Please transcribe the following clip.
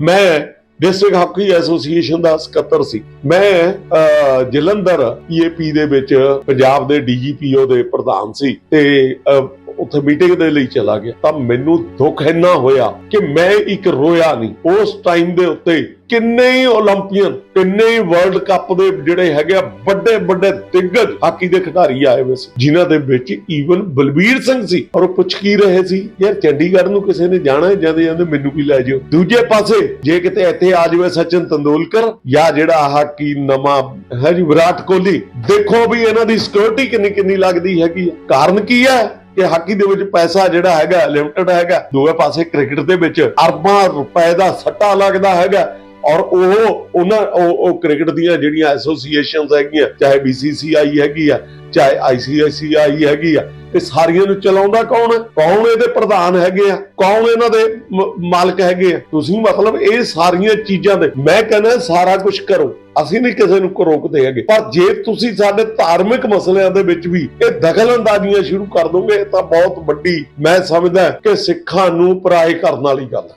ਮੈਂ district hockey association ਦਾ ਸਕੱਤਰ ਸੀ। ਮੈਂ ਅਹ, ਜਲੰਧਰ ਈਏਪੀ ਦੇ ਵਿੱਚ ਪੰਜਾਬ ਦੇ ਡੀਜੀਪੀਓ ਦੇ ਪ੍ਰਧਾਨ ਸੀ ਤੇ ਉੱਥੇ ਮੀਟਿੰਗ ਦੇ ਲਈ ਚਲਾ ਗਿਆ। ਤਾਂ ਮੈਨੂੰ ਦੁੱਖ ਇੰਨਾ ਹੋਇਆ ਕਿ ਮੈਂ ਇੱਕ ਰੋਇਆ ਨਹੀਂ। ਉਸ ਟਾਈਮ ਦੇ ਉੱਤੇ ਕਿੰਨੇ ਹੀ 올림ਪੀਅਨ ਕਿੰਨੇ ਹੀ ਵਰਲਡ ਕੱਪ ਦੇ ਜਿਹੜੇ ਹੈਗੇ ਆ ਵੱਡੇ ਵੱਡੇ ਦਿੱਗਜ ਹਾਕੀ ਦੇ ਖਿਡਾਰੀ ਆਏ ਹੋਏ ਸੀ। ਜਿਨ੍ਹਾਂ ਦੇ ਵਿੱਚ ਈਵਨ ਬਲਬੀਰ ਸਿੰਘ ਸੀ ਔਰ ਉਹ ਪੁੱਛ ਕੀ ਰਹੇ ਸੀ, ਯਾਰ ਚੰਡੀਗੜ੍ਹ ਨੂੰ ਕਿਸੇ ਨੇ ਜਾਣਾ ਜਾਂਦੇ ਜਾਂਦੇ ਮੈਨੂੰ ਵੀ ਲੈ ਜਿਓ ਦੂਜੇ ਪਾਸੇ ਜੇ ਕਿਤੇ ਇੱਥੇ ਆ ਜਾਵੇ ਸਚਿਨ ਤੰਦੂਲਕਰ ਜਾਂ ਜਿਹੜਾ ਹਾਕੀ ਨਵਾਂ ਹੈ ਜੀ, ਵਿਰਾਟ ਕੋਹਲੀ, ਦੇਖੋ ਵੀ ਇਹਨਾਂ ਦੀ ਸਿਕਿਉਰਿਟੀ ਕਿੰਨੀ ਕਿੰਨੀ ਲੱਗਦੀ ਹੈਗੀ ਕਾਰਨ ਕੀ ਹੈ? ਕਿ ਹਾਕੀ ਦੇ ਵਿੱਚ ਪੈਸਾ ਜਿਹੜਾ ਹੈਗਾ ਲਿਮਟਿਡ ਹੈਗਾ, ਦੋਵੇਂ ਪਾਸੇ ਕ੍ਰਿਕਟ ਦੇ ਵਿੱਚ ਅਰਬਾਂ ਰੁਪਏ ਦਾ ਸੱਟਾ ਲੱਗਦਾ ਹੈਗਾ। ਔਰ ਉਹ, ਉਹਨਾਂ, ਉਹ ਕ੍ਰਿਕਟ ਦੀਆਂ ਜਿਹੜੀਆਂ ਐਸੋਸੀਏਸ਼ਨਸ ਹੈਗੀਆਂ, ਚਾਹੇ BCCI ਹੈਗੀ ਆ, ਚਾਹੇ ICICI ਹੈਗੀ ਆ ਇਹ ਸਾਰੀਆਂ ਨੂੰ ਚਲਾਉਂਦਾ ਕੌਣ? ਹੈ ਕੌਣ ਇਹਦੇ ਪ੍ਰਧਾਨ ਹੈਗੇ ਆ? ਕੌਣ ਇਹਨਾਂ ਦੇ ਮਾਲਕ ਹੈਗੇ ਆ? ਤੁਸੀਂ ਮਤਲਬ ਇਹ ਸਾਰੀਆਂ ਚੀਜ਼ਾਂ ਦੇ ਮੈਂ ਕਹਿੰਦਾ ਸਾਰਾ ਕੁਝ ਕਰੋ। ਅਸੀਂ ਨਹੀਂ ਕਿਸੇ ਨੂੰ ਰੋਕਦੇ ਹੈਗੇ। ਪਰ ਜੇ ਤੁਸੀਂ ਸਾਡੇ ਧਾਰਮਿਕ ਮਸਲਿਆਂ ਦੇ ਵਿੱਚ ਵੀ ਇਹ ਦਖਲ ਅੰਦਾਜ਼ੀਆਂ ਸ਼ੁਰੂ ਕਰ ਦੋਗੇ ਤਾਂ ਬਹੁਤ ਵੱਡੀ ਮੈਂ ਸਮਝਦਾ ਕਿ ਸਿੱਖਾਂ ਨੂੰ ਪਰਾਏ ਕਰਨ ਵਾਲੀ ਗੱਲ